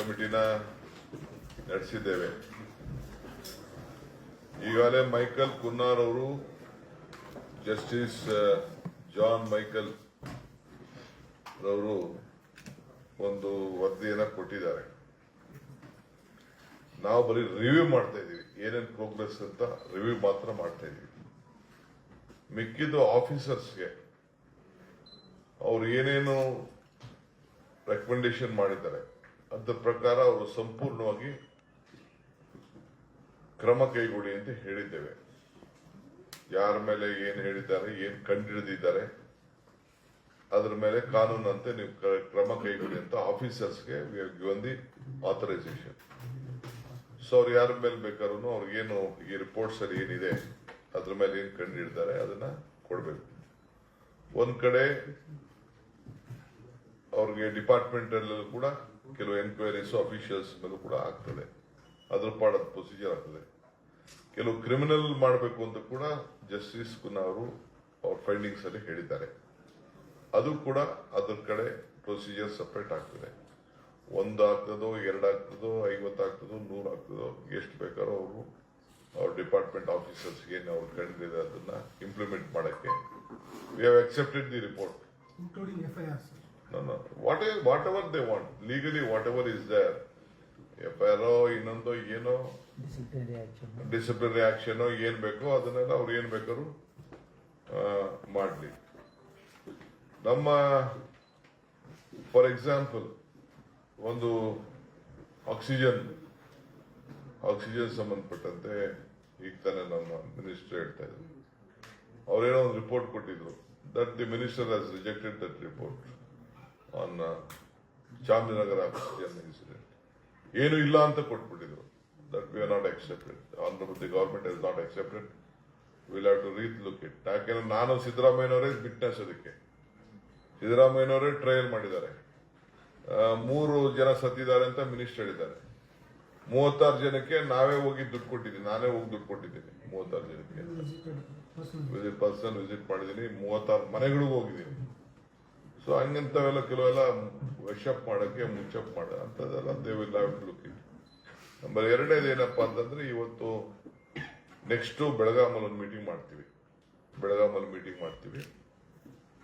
ಕಮಿಟಿನ ನಡೆಸಿದ್ದೇವೆ. ಈಗಾಗಲೇ ಮೈಕಲ್ ಕುನ್ನಾರ್ ಅವರು, ಜಸ್ಟಿಸ್ ಜಾನ್ ಮೈಕಲ್ ರವರು ಒಂದು ವರದಿಯನ್ನು ಕೊಟ್ಟಿದ್ದಾರೆ. ನಾವು ಬರೀ ರಿವ್ಯೂ ಮಾಡ್ತಾ ಇದೀವಿ ಏನೇನು ಪ್ರೋಗ್ರೆಸ್ ಅಂತ ರಿವ್ಯೂ ಮಾತ್ರ ಮಾಡ್ತಾ ಇದೀವಿ ಮಿಕ್ಕಿದ್ದು ಆಫೀಸರ್ಸ್ಗೆ ಅವ್ರು ಏನೇನು ರೆಕಮೆಂಡೇಶನ್ ಮಾಡಿದ್ದಾರೆ. ಅದ್ರ ಪ್ರಕಾರ ಅವರು ಸಂಪೂರ್ಣವಾಗಿ ಕ್ರಮ ಕೈಗೊಳ್ಳಿ ಅಂತ ಹೇಳಿದ್ದೇವೆ. ಯಾರ ಮೇಲೆ ಏನು ಹೇಳಿದ್ದಾರೆ, ಏನ್ ಕಂಡಿಡಿದಿದ್ದಾರೆ, ಅದರ ಮೇಲೆ ಕಾನೂನಂತೆ ನೀವು ಕ್ರಮ ಕೈಗೊಳ್ಳಿ ಅಂತ ಆಫೀಸರ್ಸ್ಗೆ ಒಂದು ದಿ ಆಥರೈಸೇಷನ್ ಸೊ ಅವ್ರು ಯಾರ ಮೇಲೆ ಬೇಕಾದ್ರೂ ಅವ್ರಿಗೇನು ಈ ರಿಪೋರ್ಟ್ಸ್ ಅಲ್ಲಿ ಏನಿದೆ, ಅದ್ರ ಮೇಲೆ ಏನು ಕಂಡಿಡ್ತಾರೆ ಅದನ್ನ ಕೊಡ್ಬೇಕು. ಒಂದ್ ಕಡೆ ಅವ್ರಿಗೆ ಡಿಪಾರ್ಟ್ಮೆಂಟ್ ಅಲ್ಲೂ ಕೂಡ ಕೆಲವು ಎನ್ಕ್ವೈರೀಸ್ ಅಫಿಷಿಯಲ್ಸ್ ಮೇಲೂ ಕೂಡ ಆಗ್ತದೆ. ಅದ್ರ ಪಾಡದ ಪ್ರೊಸೀಜರ್ ಆಗ್ತದೆ. ಕೆಲವು ಕ್ರಿಮಿನಲ್ ಮಾಡಬೇಕು ಅಂತ ಕೂಡ ಜಸ್ಟಿಸ್ ಕುನ್ನಾ ಅವರು ಅವ್ರ ಫೈಂಡಿಂಗ್ಸ್ ಅಲ್ಲಿ ಹೇಳಿದ್ದಾರೆ. ಅದು ಕೂಡ ಅದ್ರ ಕಡೆ ಪ್ರೊಸೀಜರ್ ಸಪ್ರೇಟ್ ಆಗ್ತದೆ. ಒಂದು ಆಗ್ತದೋ, ಎರಡು ಆಗ್ತದೋ, ಐವತ್ತು ಆಗ್ತದೋ, ನೂರು ಆಗ್ತದೋ, ಎಷ್ಟು ಬೇಕಾರೋ ಅವರು ಅವ್ರ ಡಿಪಾರ್ಟ್ಮೆಂಟ್ ಆಫೀಸರ್ಸ್ ಏನು ಅವ್ರು ಕಂಡಿದೆ ಅದನ್ನ ಇಂಪ್ಲಿಮೆಂಟ್ ಮಾಡಕ್ಕೆ. We have accepted the report including FIR. No, no. What is, whatever they want, legally whatever is there, F I R ಇನ್ನೊಂದು ಏನೋ. ಡಿಸಿಪ್ಲಿನರಿ ಆಕ್ಷನ್ ಏನ್ ಬೇಕೋ ಅದನ್ನೆಲ್ಲ ಅವ್ರು ಏನ್ ಬೇಕಾದ್ರು ಮಾಡಲಿ ಮಾಡ್ಲಿ. ನಮ್ಮ ಫಾರ್ ಎಕ್ಸಾಂಪಲ್ ಒಂದು ಆಕ್ಸಿಜನ್ ಆಕ್ಸಿಜನ್ ಸಂಬಂಧಪಟ್ಟಂತೆ ಈಗ ತಾನೇ ನಮ್ಮ ಮಿನಿಸ್ಟರ್ ಹೇಳ್ತಾ ಇದ್ರು. ಅವ್ರೇನೋ ಒಂದು ರಿಪೋರ್ಟ್ ಕೊಟ್ಟಿದ್ರು. That the minister has rejected that report on Chamarajanagar incident ಏನು ಇಲ್ಲ ಅಂತ ಕೊಟ್ಬಿಟ್ಟಿದ್ರು. That we are not accepted honourable the government is not accepted will have to relook it ಯಾಕೆಂದ್ರೆ ನಾನು ಸಿದ್ದರಾಮಯ್ಯನವರೇ ಬಿಟ್ನೆಸ್ ಅದಕ್ಕೆ ಸಿದ್ದರಾಮಯ್ಯನವರೇ ಟ್ರಯಲ್ ಮಾಡಿದ್ದಾರೆ. ಮೂರು ಜನ ಸತ್ತಿದ್ದಾರೆ ಅಂತ ಮಿನಿಸ್ಟರ್ ಹೇಳಿದ್ದಾರೆ. ಮೂವತ್ತಾರು ಜನಕ್ಕೆ ನಾವೇ ಹೋಗಿ ದುಡ್ಡು ಕೊಟ್ಟಿದ್ದೀನಿ. ನಾನೇ ಹೋಗಿ ದುಡ್ಡು ಕೊಟ್ಟಿದ್ದೀನಿ. ಮೂವತ್ತಾರು ಜನಕ್ಕೆ. ವಿಸಿಟ್ ಪರ್ಸನ್ ವಿಸಿಟ್ ಮಾಡಿದ್ದೀನಿ. ಮೂವತ್ತಾರು ಮನೆಗಳಿಗೂ ಹೋಗಿದ್ದೀನಿ. ಸೊ ಹಂಗಂತವೆಲ್ಲ ಕೆಲವೆಲ್ಲ ವೆಶಪ್ ಮಾಡೋಕ್ಕೆ, ಮುಚ್ಚಪ್ ಮಾಡ ಅಂತದೆಲ್ಲ they will have to it number ಎರಡನೇದು ಏನಪ್ಪ ಅಂತಂದ್ರೆ, ಇವತ್ತು ನೆಕ್ಸ್ಟ್ ಬೆಳಗಾಮಲ್ಲಿ ಒಂದು ಮೀಟಿಂಗ್ ಮಾಡ್ತೀವಿ. ಬೆಳಗಾಮಲ್ಲಿ ಮೀಟಿಂಗ್ ಮಾಡ್ತೀವಿ.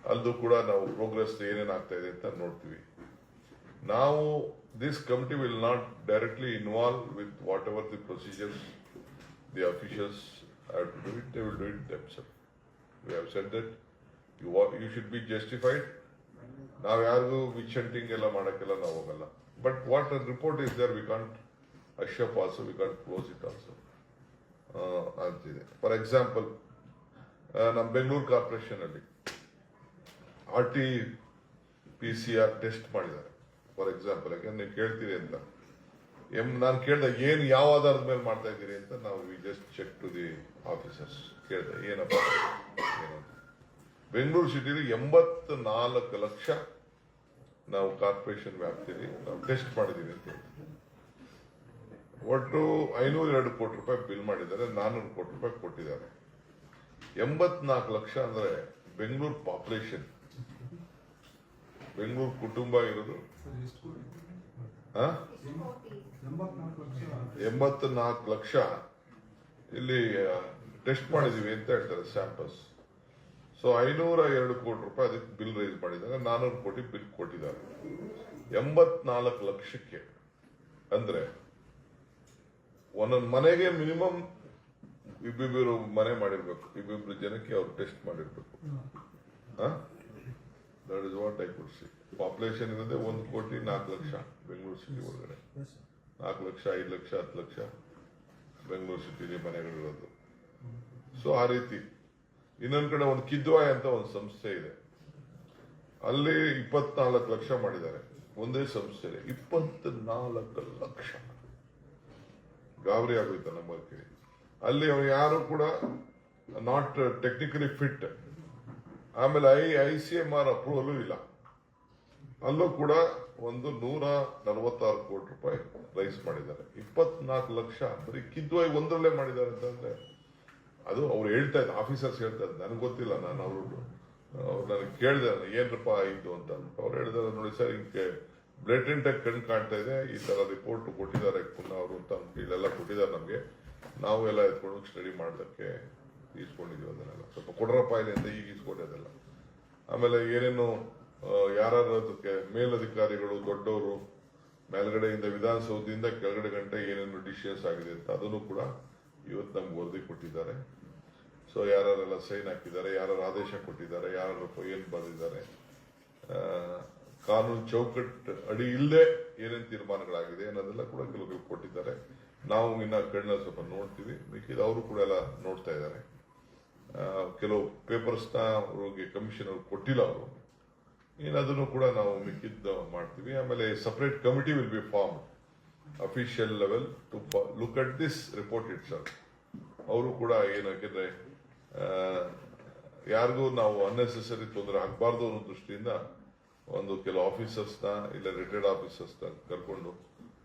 ಅಲ್ಲೂ ಕೂಡ ನಾವು ಪ್ರೋಗ್ರೆಸ್ ಏನೇನು ಆಗ್ತಾ ಇದೆ ಅಂತ ನೋಡ್ತೀವಿ. ನಾವು this committee will not directly involve with whatever the procedures the officials have to do it will do it themselves. We have said that you wa- you should be justified. ನಾವು ಯಾರಿಗೂ which hunting ಎಲ್ಲ ಮಾಡೋಕ್ಕೆಲ್ಲ ನಾವು ಹೋಗಲ್ಲ. But what report is there we can't hush up also we can't close it also ಅಂತಿದೆ. For example ನಮ್ಮ Bengaluru corporation ಅಲ್ಲಿ R T P C R test ಮಾಡಿದ್ದಾರೆ. ಫಾರ್ ಎಕ್ಸಾಂಪಲ್ ಯಾಕಂದ್ರೆ ನೀವು ಕೇಳ್ತೀರಿ ಅಂತ. ಎಂ ನಾನು ಕೇಳ್ದೆ ಏನು ಯಾವ ಆಧಾರದ ಮೇಲೆ ಮಾಡ್ತಾ ಇದ್ದೀರಿ ಅಂತ ನಾವು we just check to the officers ಕೇಳಿದೆ, ಏನಪ್ಪ? ಏನು. ಬೆಂಗಳೂರು ಸಿಟಿಲಿ ಎಂಬತ್ ನಾಲ್ಕು ಲಕ್ಷ ನಾವು ಕಾರ್ಪೊರೇಷನ್ ವ್ಯಾಪ್ತಿಯಲ್ಲಿ ನಾವು ಟೆಸ್ಟ್ ಮಾಡಿದ್ದೀವಿ ಅಂತ ಒಟ್ಟು ಐನೂರ ಎರಡು ಕೋಟಿ ರೂಪಾಯಿ ಬಿಲ್ ಮಾಡಿದ್ದಾರೆ ನಾನ್ನೂರು ಕೋಟಿ ರೂಪಾಯಿ ಕೊಟ್ಟಿದ್ದಾರೆ. ಎಂಬತ್ನಾಲ್ಕು ಲಕ್ಷ ಅಂದ್ರೆ ಬೆಂಗಳೂರು ಪಾಪ್ಯುಲೇಷನ್. ಬೆಂಗಳೂರು ಕುಟುಂಬ ಇರೋದು. ಎಂಬತ್ನಾಲ್ಕು ಲಕ್ಷ. ಎಂಬತ್ತ ನಾಲ್ಕು ಲಕ್ಷ ಇಲ್ಲಿ ಟೆಸ್ಟ್ ಮಾಡಿದೀವಿ ಅಂತ ಹೇಳ್ತಾರೆ, ಸ್ಯಾಂಪಲ್ಸ್. ಸೊ ಐನೂರ ಎರಡು ಕೋಟಿ ರೂಪಾಯಿ ಅದಕ್ಕೆ ಬಿಲ್ ರೈಸ್ ಮಾಡಿದ್ದಾರೆ ನಾನೂರು ಕೋಟಿ ಬಿಲ್ ಕೊಟ್ಟಿದ್ದಾರೆ. ಎಂಬತ್ನಾಲ್ಕು ಲಕ್ಷಕ್ಕೆ ಅಂದ್ರೆ ಒಂದೊಂದು ಮನೆಗೆ ಮಿನಿಮಮ್ ಇಬ್ಬಿಬ್ಬರು ಮನೆ ಮಾಡಿರ್ಬೇಕು ಇಬ್ಬಿಬ್ರು ಜನಕ್ಕೆ ಅವ್ರು ಟೆಸ್ಟ್ ಮಾಡಿರ್ಬೇಕು. That is what I could see population ಇರೋದೇ ಒಂದು ಕೋಟಿ ನಾಲ್ಕು ಲಕ್ಷ ಬೆಂಗಳೂರು ಸಿಟಿ ಒಳಗಡೆ. ನಾಲ್ಕು ಲಕ್ಷ ಐದು ಲಕ್ಷ ಹತ್ತು ಲಕ್ಷ ಬೆಂಗಳೂರು ಸಿಟಿಲಿ ಮನೆಗಳಿರೋದು. ಸೊ ಆ ರೀತಿ ಇನ್ನೊಂದ್ ಕಡೆ ಒಂದು ಕಿದ್ವಾಯ್ ಅಂತ ಒಂದು ಸಂಸ್ಥೆ ಇದೆ. ಅಲ್ಲಿ ಇಪ್ಪತ್ನಾಲ್ಕು ಲಕ್ಷ ಮಾಡಿದ್ದಾರೆ. ಒಂದೇ ಸಂಸ್ಥೆ ಇಪ್ಪತ್ನಾಲ್ಕು ಲಕ್ಷ. ಗಾಬರಿ ಆಗೋಯ್ತು ನಮ್ಮ ಅಲ್ಲಿ ಅವ್ರು ಯಾರು ಕೂಡ ನಾಟ್ ಟೆಕ್ನಿಕಲಿ ಫಿಟ್ ಆಮೇಲೆ I I C M R approval ಇಲ್ಲ. ಅಲ್ಲೂ ಕೂಡ ಒಂದು ನೂರ ನಲವತ್ತಾರು ಕೋಟಿ ರೂಪಾಯಿ ರೈಸ್ ಮಾಡಿದ್ದಾರೆ. ಇಪ್ಪತ್ನಾಲ್ಕು ಲಕ್ಷ. ಬರೀ ಕಿದ್ವಾಯಿ ಒಂದರಲ್ಲೇ ಮಾಡಿದ್ದಾರೆ ಅಂತಂದ್ರೆ ಅದು ಅವ್ರು ಹೇಳ್ತಾ ಇದ್ದ ಆಫೀಸರ್ಸ್ ಹೇಳ್ತಾ ಇದ್ದ, ನನಗೆ ಗೊತ್ತಿಲ್ಲ ನಾನು ಅವರು, ಅವ್ರು ನನಗೆ ಕೇಳಿದೆ, ಏನ್ರಪ್ಪ ಆಯಿತು ಅಂತ. ಅವ್ರು ಹೇಳಿದಾರೆ ನೋಡಿ ಸರ್, ಹಿಂಗೆ ಬ್ಲೇಟೆಂಟ್ ಆಗಿ ಕಣ್ ಕಾಣ್ತಾ ಇದೆ, ಈ ತರ ರಿಪೋರ್ಟ್ ಕೊಟ್ಟಿದ್ದಾರೆ, ಪುನಃ ಅವರು ಅಂತ ಇಲ್ಲೆಲ್ಲ ಕೊಟ್ಟಿದ್ದಾರೆ ನಮಗೆ. ನಾವು ಎಲ್ಲ ಎತ್ಕೊಂಡು ಸ್ಟಡಿ ಮಾಡೋದಕ್ಕೆ ಈಸ್ಕೊಂಡಿದ್ದೀವಿ ಅದನ್ನೆಲ್ಲ. ಸ್ವಲ್ಪ ಕೊಡ್ರಪ್ಪ ಇಲ್ಲಿ ಅಂತ ಈಗ ಈಸ್ಕೊಂಡಿದ್ದೆಲ್ಲ ಆಮೇಲೆ ಏನೇನು ಯಾರು ಅದಕ್ಕೆ ಮೇಲಧಿಕಾರಿಗಳು, ದೊಡ್ಡವರು, ಮೇಲ್ಗಡೆಯಿಂದ ವಿಧಾನಸೌಧದಿಂದ ಕೆಳಗಡೆ ಗಂಟೆ ಏನೇನು ಡಿಶಸ್ ಆಗಿದೆ ಅಂತ ಅದನ್ನು ಕೂಡ ಇವತ್ತು ನಮ್ಗೆ ವರದಿ ಕೊಟ್ಟಿದ್ದಾರೆ. ಸೊ ಯಾರೆಲ್ಲ ಸೈನ್ ಹಾಕಿದ್ದಾರೆ ಯಾರು ಆದೇಶ ಕೊಟ್ಟಿದ್ದಾರೆ ಯಾರು ಏನ್ ಬರೆದಿದ್ದಾರೆ ಕಾನೂನು ಚೌಕಟ್ಟು ಅಡಿ ಇಲ್ಲದೆ ಏನೇನು ತೀರ್ಮಾನಗಳಾಗಿದೆ ಅನ್ನೋದೆಲ್ಲ ಕೂಡ ಕೆಲವು ಕೊಟ್ಟಿದ್ದಾರೆ. ನಾವು ಇನ್ನ ಕಣ್ಣ ಸ್ವಲ್ಪ ನೋಡ್ತೀವಿ. ಮಿಕ್ಕಿದ ಅವರು ಕೂಡ ಎಲ್ಲ ನೋಡ್ತಾ ಇದ್ದಾರೆ. ಕೆಲವು ಪೇಪರ್ಸ್ನ ಅವ್ರಿಗೆ ಕಮಿಷನ್ ಅವ್ರು ಕೊಟ್ಟಿಲ್ಲ ಅವರು. ಇನ್ನು ಕೂಡ ನಾವು ಮಿಕ್ಕಿದ್ದ ಮಾಡ್ತೀವಿ. ಆಮೇಲೆ separate committee will be form official level to look at this report it's ಅವರು ಕೂಡ ಏನಾಗಿದ್ರೆ ಯಾರಿಗೂ ನಾವು ಅನ್ನೆಸೆಸರಿ ತೊಂದರೆ ಆಗಬಾರ್ದು ಅನ್ನೋ ದೃಷ್ಟಿಯಿಂದ ಒಂದು ಕೆಲವು ಆಫೀಸರ್ಸ್ನ ಇಲ್ಲ ರಿಟೈರ್ಡ್ ಆಫೀಸರ್ಸ್ನ ಕರ್ಕೊಂಡು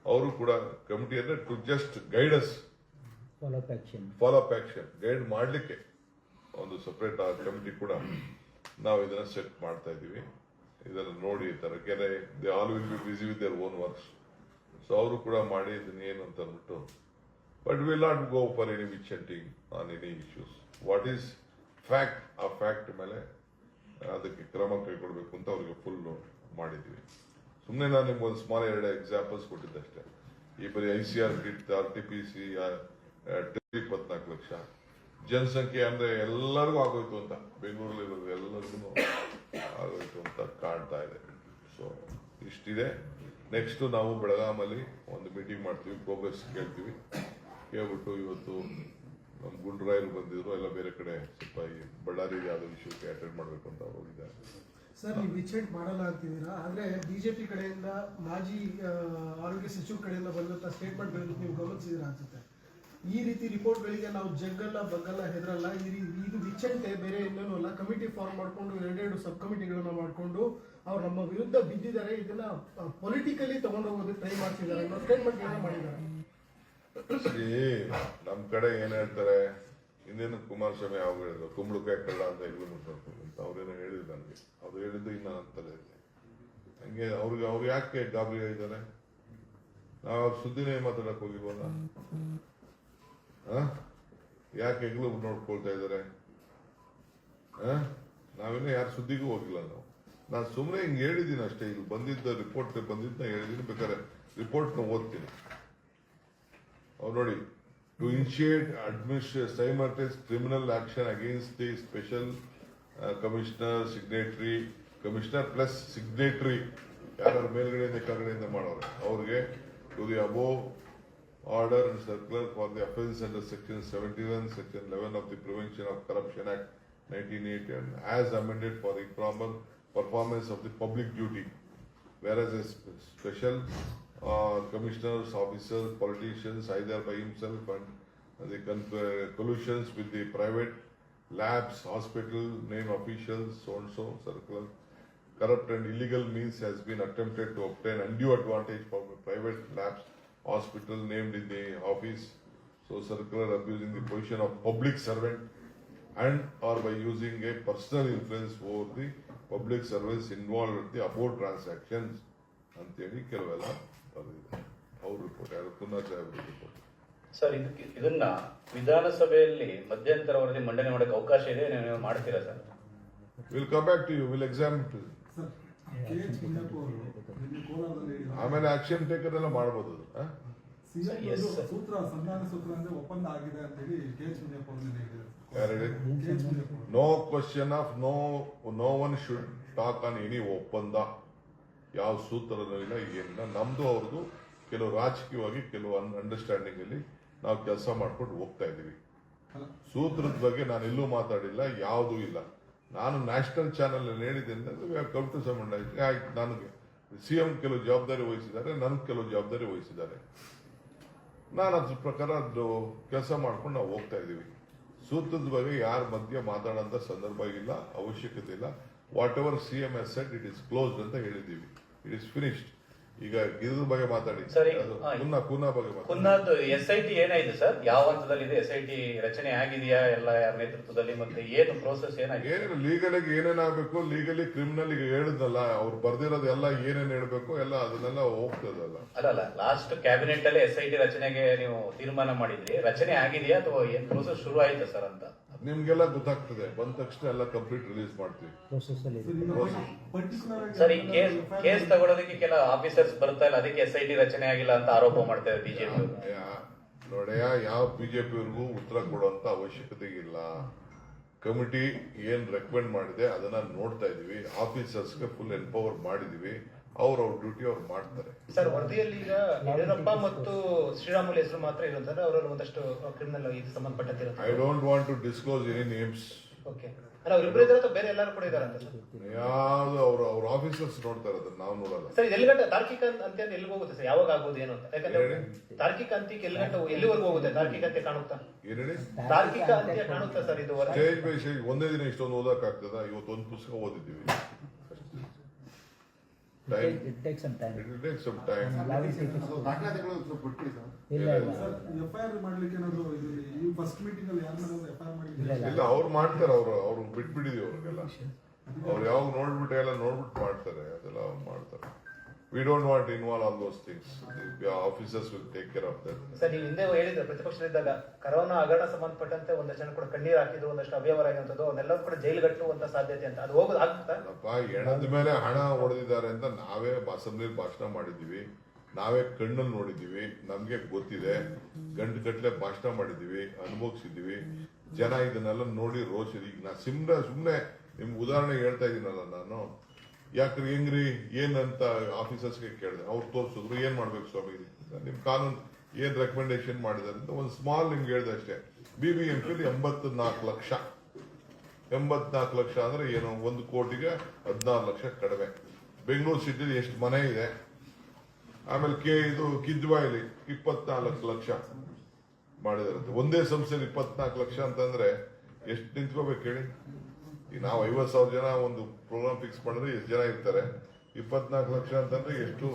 ಅವರು ಕೂಡ ಕಮಿಟಿ ಅಂದರೆ to just guides follow up action guide ಮಾಡಲಿಕ್ಕೆ ಒಂದು ಸಪರೇಟ್ ಕಮಿಟಿ ಕೂಡ ನಾವು ಇದನ್ನ ಸೆಟ್ ಮಾಡ್ತಾ ಇದ್ದೀವಿ. ಇದನ್ನ ನೋಡಿ ಇರ್ತಾರೆ ತರ ಕೆರೆ they all will be busy with their own works so ಅವರು ಕೂಡ ಮಾಡಿ ಇದನ್ನ ಏನು ಅಂತ ಅಂದ್ಬಿಟ್ಟು but not go go any witch hunting on any issues what is fact ಆ ಫ್ಯಾಕ್ಟ್ ಮೇಲೆ, ಅದಕ್ಕೆ ಕ್ರಮ ಕೈಗೊಳ್ಬೇಕು ಅಂತ ಅವ್ರಿಗೆ ಫುಲ್ ಮಾಡಿದ್ವಿ. ಸುಮ್ಮನೆ ನಾನು ನಿಮ್ಗೆ ಒಂದು ಸ್ಮಾಲ್ ಎರಡು ಎಕ್ಸಾಂಪಲ್ಸ್ ಕೊಟ್ಟಿದ್ದಷ್ಟೇ. ಈ ಬರೀ I C R kit R T P C ಇಪ್ಪತ್ನಾಲ್ಕು ಲಕ್ಷ. ಜನಸಂಖ್ಯೆ ಅಂದ್ರೆ ಎಲ್ಲರಿಗೂ ಆಗೋಯ್ತು ಅಂತ. ಬೆಂಗಳೂರಲ್ಲಿ ಎಲ್ಲರಿಗೂ ಆಗೋಯ್ತು ಅಂತ ಕಾಣ್ತಾ ಇದೆ. ಸೊ ಇಷ್ಟಿದೆ. ನೆಕ್ಸ್ಟ್ ನಾವು ಬೆಳಗಾಮಲ್ಲಿ ಒಂದು ಮೀಟಿಂಗ್ ಮಾಡ್ತೀವಿ ಪ್ರೋಗ್ರೆಸ್ ಕೇಳ್ತೀವಿ. ಕೇಳ್ಬಿಟ್ಟು ಇವತ್ತು ನಮ್ಮ ಬಂದಿದ್ರು, ಎಲ್ಲ ಬೇರೆ ಕಡೆ ಸ್ವಲ್ಪ ಬಳ್ಳಾರಿ ಯಾವುದೋ ವಿಷಯಕ್ಕೆ ಅಟೆಂಡ್ ಮಾಡಬೇಕು ಅಂತ ಹೋಗಿದ್ದಾರೆ. ಸರ್, ನೀವು ವಿಚೇಟ್ ಮಾಡಲ್ಲ ಅಂತಿದ್ದೀರಾ? ಆದ್ರೆ ಬಿಜೆಪಿ ಕಡೆಯಿಂದ, ಮಾಜಿ ಆರೋಗ್ಯ ಸಚಿವ ಕಡೆಯಿಂದ ಬಂದಂತ ಸ್ಟೇಟ್ಮೆಂಟ್ ನೀವು ಗಮನಿಸಿದ್ದೀರಾ ಅನ್ಸುತ್ತೆ? ಈ ರೀತಿ ರಿಪೋರ್ಟ್ಗಳಿಗೆ ನಾವು ಜಗ್ಗಲ್ಲ ಬಗ್ಗಲ್ಲ ಹೆದರಲ್ಲ. ಇದು ವಿಚಂಟೆ ಬೇರೆ ಇನ್ನೇನು ಅಲ್ಲ. ಕಮಿಟಿ ಫಾರ್ಮ್ ಮಾಡ್ಕೊಂಡು, ಎರಡೆರಡು ಸಬ್ ಕಮಿಟಿಗಳನ್ನ ಮಾಡ್ಕೊಂಡು ಅವ್ರು ನಮ್ಮ ವಿರುದ್ಧ ಬಿದ್ದಿದ್ದಾರೆ. ಇದನ್ನ ಪೊಲಿಟಿಕಲಿ ತಗೊಂಡೋಗೋದಕ್ಕೆ ಟ್ರೈ ಮಾಡ್ತಿದ್ದಾರೆ ಅನ್ನೋ ಸ್ಟೇಟ್ಮೆಂಟ್ ಮಾಡಿದ್ದಾರೆ. ಏ ನಮ್ ಕಡೆ ಏನ್ ಹೇಳ್ತಾರೆ, ಇನ್ನೇನು ಕುಮಾರಸ್ವಾಮಿ ಯಾವ ಹೇಳಿದ್ರು ಕುಂಬಳಕಾಯಿ ಕಳ್ಳ ಅಂತ ನೋಡ್ಬೇಕು ಅಂತ ಅವ್ರೇನೋ ಹೇಳಿದ್ರು ನನಗೆ. ಅವ್ರು ಹೇಳಿದ್ದು ಇನ್ನ ಅಂತಾರೆ ಹಂಗೆ ಅವ್ರಿಗೆ, ಅವ್ರು ಯಾಕೆ ಗಾಬರಿ ಆಗಿದ್ದಾರೆ? ನಾವು ಅವ್ರ ಸುದ್ದಿನೇ ಮಾತಾಡಕ್ ಹೋಗಿಲ್ವಲ್ಲ? ಯಾಕೆ ಹೆಗ್ಲು ನೋಡ್ಕೊಳ್ತಾ ಇದ್ದಾರೆ? ನಾವಿನ್ನ ಯಾರ ಸುದ್ದಿಗೂ ಹೋಗಿಲ್ಲ ನಾವು. ನಾನು ಸುಮ್ಮನೆ ಹಿಂಗೆ ಹೇಳಿದ್ದೀನಿ ಅಷ್ಟೇ, ಇಲ್ಲಿ ಬಂದಿದ್ದ ರಿಪೋರ್ಟ್ ಬಂದಿದ್ದ ಹೇಳಿದ್ದೀನಿ ಬೇಕಾದ್ರೆ ರಿಪೋರ್ಟ್ನ ಓದ್ತೀನಿ. ಅವ್ರು ನೋಡಿ to initiate administrative criminal action against the special commissioner signatory commissioner plus signatory ಯಾರು ಮೇಲ್ಗಡೆಯಿಂದ ಕೆಳಗಡೆಯಿಂದ ಮಾಡೋರು. ಅವ್ರಿಗೆ to the above order and circular for the offence under section seventy one section eleven of the prevention of corruption act nineteen eighty and as amended for improper performance of the public duty where as a special uh, commissioners, officers, politicians, either by himself and the con- uh, collusions with the private labs, hospital, name officials, so and so, circular, corrupt and illegal means has been attempted to obtain undue advantage from a private labs, hospital named in the office, so circular abusing the position of public servant and or by using a personal influence over the public service involved with the above transactions ಅಂತೇಳಿ ಕೆಲವೆಲ್ಲ ಬರೆದಿದೆ ಅವ್ರ report ಯಾರು ಪುನಃ ಸಾಹೇಬ್ರ report sir ಇದಕ್ಕೆ ಇದನ್ನ ವಿಧಾನಸಭೆಯಲ್ಲಿ ಮಧ್ಯಂತರ ವರದಿ ಮಂಡನೆ ಮಾಡಕ್ಕೆ ಅವಕಾಶ ಇದೆ ನೀವು ಮಾಡ್ತೀರಾ sir? Will come back to you will exam to ಆಮೇಲೆ ಆಕ್ಷನ್ ಟೇಕರ್ ಎಲ್ಲ ಮಾಡ್ಬೋದು ಅದು. ಸೂತ್ರ ಸಂಧಾನ ಸೂತ್ರ ಅಂದ್ರೆ ಒಪ್ಪಂದ ಆಗಿದೆ ಅಂತ ಹೇಳಿ ಕೆ ಎಚ್ ಮುನಿಯಪ್ಪ ಅವರು ನಿನ್ನೆ ಹೇಳಿದ್ರು. ಯಾರು ಹೇಳಿ? ಕೆ ಎಚ್ ಮುನಿಯಪ್ಪ ಅವರು. No question of no no one should talk on any ಒಪ್ಪಂದ. ಯಾವ ಸೂತ್ರನೂ ಇಲ್ಲ ಏನಿಲ್ಲ ನಮ್ದು ಅವ್ರದ್ದು ಕೆಲವು ರಾಜಕೀಯವಾಗಿ ಕೆಲವು ಅಂಡರ್ಸ್ಟ್ಯಾಂಡಿಂಗ್ ಅಲ್ಲಿ ನಾವು ಕೆಲಸ ಮಾಡ್ಕೊಂಡು ಹೋಗ್ತಾ ಇದೀವಿ ಸೂತ್ರದ ಬಗ್ಗೆ ನಾನು ಎಲ್ಲೂ ಮಾತಾಡಿಲ್ಲ ಯಾವುದೂ ಇಲ್ಲ. ನಾನು ನ್ಯಾಷನಲ್ ಚಾನೆಲ್ ಅಲ್ಲಿ ಹೇಳಿದ್ದೇನೆ ಕಮ್ ಟು ಸಮ್ ಆಯ್ತು ನನಗೆ. ಸಿ ಎಂ ಕೆಲವು ಜವಾಬ್ದಾರಿ ವಹಿಸಿದ್ದಾರೆ ನನಗೆ ಕೆಲವು ಜವಾಬ್ದಾರಿ ವಹಿಸಿದ್ದಾರೆ. ನಾನು ಅದ್ರ ಪ್ರಕಾರ ಅದು ಕೆಲಸ ಮಾಡ್ಕೊಂಡು ನಾವು ಹೋಗ್ತಾ ಇದ್ದೀವಿ. ಸೂತ್ರದ ಬಗ್ಗೆ ಯಾರ ಮಧ್ಯೆ ಮಾತಾಡೋಂಥ ಸಂದರ್ಭ ಇಲ್ಲ ಅವಶ್ಯಕತೆ ಇಲ್ಲ. What ever C M S set it is closed ಅಂತ ಹೇಳಿದ್ದೀವಿ. ಇಟ್ ಇಸ್ ಫಿನಿಶ್ಡ್ ಈಗ ಇದ್ರ ಬಗ್ಗೆ ಮಾತಾಡಿ. ಸರಿ. ಕುನ್ನ ಕುನ್ನ ಬಗ್ಗೆ ಮಾತಾಡಿ. ಕುನ್ನಾದ್ ಎಸ್ ಐ ಟಿ ಏನಾಯ್ತು ಸರ್? ಯಾವ ಹಂತದಲ್ಲಿದೆ ಎಸ್ ಐ ಟಿ ರಚನೆ ಆಗಿದೆಯಾ? ಎಲ್ಲ ಯಾರ ನೇತೃತ್ವದಲ್ಲಿ ಮತ್ತೆ ಏನು ಪ್ರೋಸೆಸ್ ಏನಾಗಿದೆ ಏನಿಲ್ಲ ಲೀಗಲಿಗೆ ಏನೇನಾಗಬೇಕು ಲೀಗಲಿ ಕ್ರಿಮಿನಲ್ ಈಗ ಹೇಳಿದ್ನಲ್ಲ ಅವ್ರು ಬರ್ದಿರೋದೆಲ್ಲ ಏನೇನ್ ಹೇಳ್ಬೇಕು ಎಲ್ಲ ಅದನ್ನೆಲ್ಲ ಹೋಗ್ತದಲ್ಲ. ಅಲ್ಲ ಅಲ್ಲ ಲಾಸ್ಟ್ ಕ್ಯಾಬಿನೆಟ್ ಅಲ್ಲಿ ಎಸ್ ಐ ಟಿ ರಚನೆಗೆ ನೀವು ತೀರ್ಮಾನ ಮಾಡಿದ್ರಿ. ರಚನೆ ಆಗಿದೆಯಾ ಅಥವಾ ಏನ್ ಪ್ರೋಸೆಸ್ ಶುರು ಆಯ್ತಾ ಸರ್ ಅಂತ? ನಿಮ್ಗೆಲ್ಲ ಗೊತ್ತಾಗ್ತದೆ. ಬಂದ ತಕ್ಷಣ ಎಲ್ಲ ಕಂಪ್ಲೀಟ್ ರಿಲೀಸ್ ಮಾಡ್ತೀವಿ. ಸರ್, ಈ ಕೇಸ್ ಕೇಸ್ ತಗೊಳ್ಳೋದಕ್ಕೆ ಕೆಲ ಆಫೀಸರ್ಸ್ ಬರ್ತಾ ಇಲ್ಲ. ಅದಕ್ಕೆ ಎಸ್ ಐ ಟಿ ರಚನೆ ಆಗಿಲ್ಲ ಅಂತ ಆರೋಪ ಮಾಡ್ತಾರೆ ಬಿಜೆಪಿ ನೋಡ್ಯಾ ಯಾವ ಬಿಜೆಪಿಯವ್ರಿಗೂ ಉತ್ತರ ಕೊಡುವಂತ ಅವಶ್ಯಕತೆ ಇಲ್ಲ. ಕಮಿಟಿ ಏನ್ ರೆಕಮೆಂಡ್ ಮಾಡಿದೆ ಅದನ್ನ ನೋಡ್ತಾ ಇದೀವಿ. ಆಫೀಸರ್ಸ್ಗೆ ಫುಲ್ ಎನ್ಪವರ್ ಮಾಡಿದೀವಿ. ಅವ್ರ ಅವ್ರ ಡ್ಯೂಟಿ ಅವ್ರು ಮಾಡ್ತಾರೆ. ಸರ್ ವರದಿಯಲ್ಲಿ ಈಗ ಯಡಿಯೂರಪ್ಪ ಮತ್ತು ಶ್ರೀರಾಮುಲು ಹೆಸರು ಮಾತ್ರ ಇರುತ್ತದೆ ಅವರಲ್ಲಿ ಒಂದಷ್ಟು ಕ್ರಿಮಿನಲ್ ಇದು ಸಂಬಂಧಪಟ್ಟಂತೆ ಐ ಇರುತ್ತೆ don't want to disclose any names okay ಅಲ್ಲ ಅವ್ರಿಬ್ರು ಇದ್ದಾರೆ ಅಥವಾ ಬೇರೆ ಎಲ್ಲರೂ ಕೂಡ ಇದಾರಂತ ಸರ್? ಯಾವ್ದು ಅವ್ರ ಅವ್ರ ಆಫೀಸರ್ಸ್ ನೋಡ್ತಾರೆ ಅದನ್ನ ನಾವು ನೋಡಲ್ಲ. ಸರ್ ಎಲ್ಲಿ ಗಂಟೆ ತಾರ್ಕಿಕ ಅಂತ್ಯ ಅಂತ ಎಲ್ಲಿ ಹೋಗುತ್ತೆ ಸರ್? ಯಾವಾಗ ಆಗೋದು ಏನು ಅಂತ? ಯಾಕಂದ್ರೆ ತಾರ್ಕಿಕ ಅಂತ್ಯಕ್ಕೆ ಎಲ್ಲಿಗಂಟ ಎಲ್ಲಿವರೆಗೂ ಹೋಗುತ್ತೆ? ತಾರ್ಕಿಕ ಅಂತ್ಯ ಕಾಣುತ್ತಾ? ಏನೇಳಿ ತಾರ್ಕಿಕ ಅಂತ್ಯ ಕಾಣುತ್ತಾ ಸರ್ ಇದು? ವರ- ಸ್ಟೇಜ್ ಬೈ ಸ್ಟೇಜ್ ಒಂದೇ ದಿನ ಇಷ್ಟೊಂದು ಓದಕ್ಕಾಗ್ತದ? ಆಗ್ತದ ಇವತ್ತು ಒಂದು ಪುಸ್ತಕ ಓದಿದ್ದೀವಿ. ದಾಖಲಾತಿಗಳು ಸ್ವಲ್ಪ ಸರ್ ಇಲ್ಲ ಇಲ್ಲ. ಎಫ್ ಐ ಆರ್ ಮಾಡ್ಲಿಕ್ಕೆ ಏನಾದ್ರು ಇದು ಈ ಫಸ್ಟ್ ಮೀಟಿಂಗ್ ಅಲ್ಲಿ ಯಾರು ಎಫ್ ಐ ಆರ್ ಇಲ್ಲ, ಮಾಡಿದ್ರೆ? ಇಲ್ಲ ಅವ್ರು ಮಾಡ್ತಾರೆ ಅವ್ರು ಅವ್ರು ಬಿಟ್ಬಿಟ್ಟಿದೀವಿ ಅವ್ರಿಗೆಲ್ಲ. ಅವ್ರು ಯಾವಾಗ ನೋಡ್ಬಿಟ್ಟು ಎಲ್ಲ ನೋಡ್ಬಿಟ್ಟು ಮಾಡ್ತಾರೆ ಅದೆಲ್ಲ ಅವ್ರು ಮಾಡ್ತಾರೆ. We don't want involve all those things officers will take care of that sir ನೀವು ಹಿಂದೆ ಹೇಳಿದ್ರೆ ಪ್ರತಿಪಕ್ಷದಲ್ಲಿದ್ದಾಗ ಕರೋನಾ ಹಗರಣ ಸಂಬಂಧಪಟ್ಟಂತೆ ಒಂದಷ್ಟು ಜನ ಕೂಡ ಕಣ್ಣೀರು ಹಾಕಿದ್ರು ಒಂದಷ್ಟು ಅವ್ಯವಹಾರ ಆಗಿರುವಂತದ್ದು ಅವನ್ನೆಲ್ಲರೂ ಕೂಡ ಕಟ್ಟುವಂತ ಸಾಧ್ಯತೆ ಅಂತ. ಅದು ಹೋಗೋದು ಆಗುತ್ತಾ ಎಣದ ಮೇಲೆ ಹಣ ಹೊಡೆದಿದ್ದಾರೆ ಅಂತ ನಾವೇ ಅಸೆಂಬ್ಲಿಲಿ ಭಾಷಣ ಮಾಡಿದ್ದೀವಿ. ನಾವೇ ಕಣ್ಣಲ್ಲಿ ನೋಡಿದ್ದೀವಿ. ನಮಗೆ ಗೊತ್ತಿದೆ. ಗಂಟು ಗಟ್ಲೆ ಭಾಷಣ ಮಾಡಿದ್ದೀವಿ ಅನುಭವಿಸಿದ್ದೀವಿ. ಜನ ಇದನ್ನೆಲ್ಲ ನೋಡಿ ರೋಷಿದೆ ಈಗ ನಾ ಸಿಮ್ನ ಸುಮ್ಮನೆ ನಿಮ್ಗೆ ಉದಾಹರಣೆ ಹೇಳ್ತಾ ಇದ್ದೀನಲ್ಲ ನಾನು. ಯಾಕ್ರಿ, ಹೆಂಗ್ರಿ, ಏನಂತ ಆಫೀಸರ್ಸ್ಗೆ ಕೇಳಿದೆ. ಅವ್ರು ತೋರಿಸಿದ್ರು, ಏನ್ ಮಾಡ್ಬೇಕು ಸ್ವಾಮಿ ನಿಮ್ ಕಾನೂನು ಏನ್ ರೆಕಮೆಂಡೇಶನ್ ಮಾಡಿದಾರೆ ಅಂತ ಒಂದು ಸ್ಮಾಲ್ ನಿಮ್ಗೆ ಹೇಳಿದೆ ಅಷ್ಟೇ. ಬಿ ಬಿ ಎಂ ಎಂಬತ್ತು ನಾಲ್ಕು ಲಕ್ಷ. ಎಂಬತ್ನಾಲ್ಕು ಲಕ್ಷ ಅಂದ್ರೆ ಏನು ಒಂದು ಕೋಟಿಗೆ ಹದಿನಾರು ಲಕ್ಷ ಕಡಿಮೆ. ಬೆಂಗಳೂರು ಸಿಟಿಲಿ ಎಷ್ಟು ಮನೆ ಇದೆ? ಆಮೇಲೆ ಕೆ, ಇದು ಕಿದ್ವಾಯಿಲಿ ಇಪ್ಪತ್ನಾಲ್ಕು ಲಕ್ಷ ಮಾಡಿದಾರಂತೆ ಒಂದೇ ಸಂಸ್ಥೆಯಲ್ಲಿ ಇಪ್ಪತ್ನಾಲ್ಕು ಲಕ್ಷ ಅಂತಂದ್ರೆ ಎಷ್ಟು ನಿಂತ್ಕೋಬೇಕು ಹೇಳಿ? ಈಗ ನಾವು ಐವತ್ ಸಾವಿರ ಜನ ಒಂದು ಪ್ರೋಗ್ರಾಮ್ ಫಿಕ್ಸ್ ಮಾಡಿದ್ರೆ ಎಷ್ಟು ಜನ ಇರ್ತಾರೆ? ಇಪ್ಪತ್ನಾಲ್ಕು ಲಕ್ಷ ಅಂತಂದ್ರೆ ಎಷ್ಟು?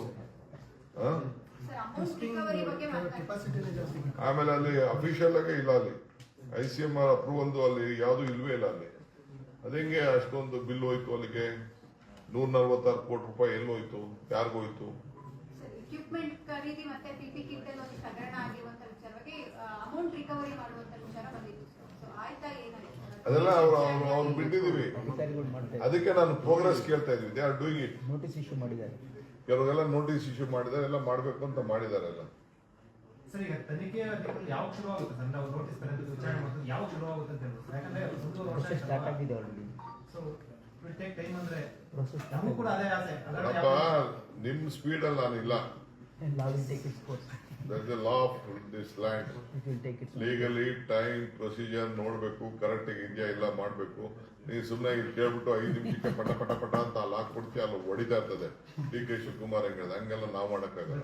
ಆ? ಸರ್ ಅಮೌಂಟ್ ರಿಕವರಿ ಬಗ್ಗೆ ಮಾತಾಡ್ತಾರೆ ಕೆಪಾಸಿಟಿನೇ ಜಾಸ್ತಿ. ಆಮೇಲೆ ಅಲ್ಲಿ ಅಫಿಷಿಯಲ್ ಆಗಿ ಇಲ್ಲ ಅಲ್ಲಿ. I C M R approval ಅಲ್ಲಿ ಯಾವುದು ಇಲ್ವೇ ಇಲ್ಲ ಅಲ್ಲಿ. ಅದಂಗೆ ಅಷ್ಟೊಂದು ಬಿಲ್ ಹೋಯ್ತು ಅಲ್ಲಿಗೆ? ನೂರ ನಲ್ವತ್ತಾರು ಕೋಟಿ ರೂಪಾಯಿ ಎಲ್ಲಿ ಹೋಯ್ತು? ಯಾರಿಗೋಯ್ತು ಖರೀದಿ ಮತ್ತೆ ಪಿಪಿ ಕಿಟ್ ಹಗರಣ ಆಗಿರುವಂತ ವಿಚಾರವಾಗಿ ಅಮೌಂಟ್ ರಿಕವರಿ ಮಾಡುವಂತ ವಿಚಾರ ಬಂದಿತ್ತು ಅದೆಲ್ಲ ಅವರು ಅವ್ರು ಅವ್ರು ಬಿಟ್ಟಿದೀವಿ ಅದಕ್ಕೆ ನಾನು ಪ್ರೋಗ್ರೆಸ್ ಕೇಳ್ತಾ ಇದ್ವಿ. They are doing it notice issue ಮಾಡಿದ್ದಾರೆ. ಕೆಲವರೆಲ್ಲ ನೋಟಿಸ್ ಇಶ್ಯೂ ಮಾಡಿದ್ದಾರೆ. ಎಲ್ಲ ಮಾಡಬೇಕು ಅಂತ ಮಾಡಿದ್ದಾರೆ ಎಲ್ಲ. ಸರ್ ಈಗ ತನಿಖೆ ಯಾವಾಗ ಶುರು ಆಗುತ್ತೆ? ಸರ್ ನಾವು ನೋಟಿಸ್ ಬರೆದು ವಿಚಾರಣೆ ಮಾಡೋದು ಯಾವಾಗ ಶುರು ಆಗುತ್ತೆ ಅಂತ ಹೇಳ್ಬೋದು. ಯಾಕಂದ್ರೆ ಒಂದು ವರ್ಷ ಸ್ಟಾರ್ಟ್ ಆಗಿದೆ already so will take time ಅಂದ್ರೆ ಪ್ರೊಸೆಸ್ ನಮಗೂ ಕೂಡ ಅದೇ ಆಸೆ. ಅದರ take it speed that the law of this land legally time procedure ನೋಡಬೇಕು ಕರೆಕ್ಟ್ ಇದೆಯಾ ಇಲ್ಲ ಮಾಡಬೇಕು. ನೀವು ಸುಮ್ಮನೆ ಇಲ್ಲಿ ಕೇಳ್ಬಿಟ್ಟು ಐದು ನಿಮಿಷಕ್ಕೆ ಪಟ ಪಟ ಪಟ ಅಂತ ಅಲ್ಲಿ ಹಾಕ್ಬಿಡ್ತೀಯ ಅಲ್ಲಿ ಹೊಡಿತಾ ಇರ್ತದೆ. ಡಿ ಕೆ ಶಿವಕುಮಾರ್ ಹೆಂಗ್ ಹೇಳ್ದ ಹಂಗೆಲ್ಲ ನಾವು ಮಾಡಕ್ಕಾಗಲ್ಲ.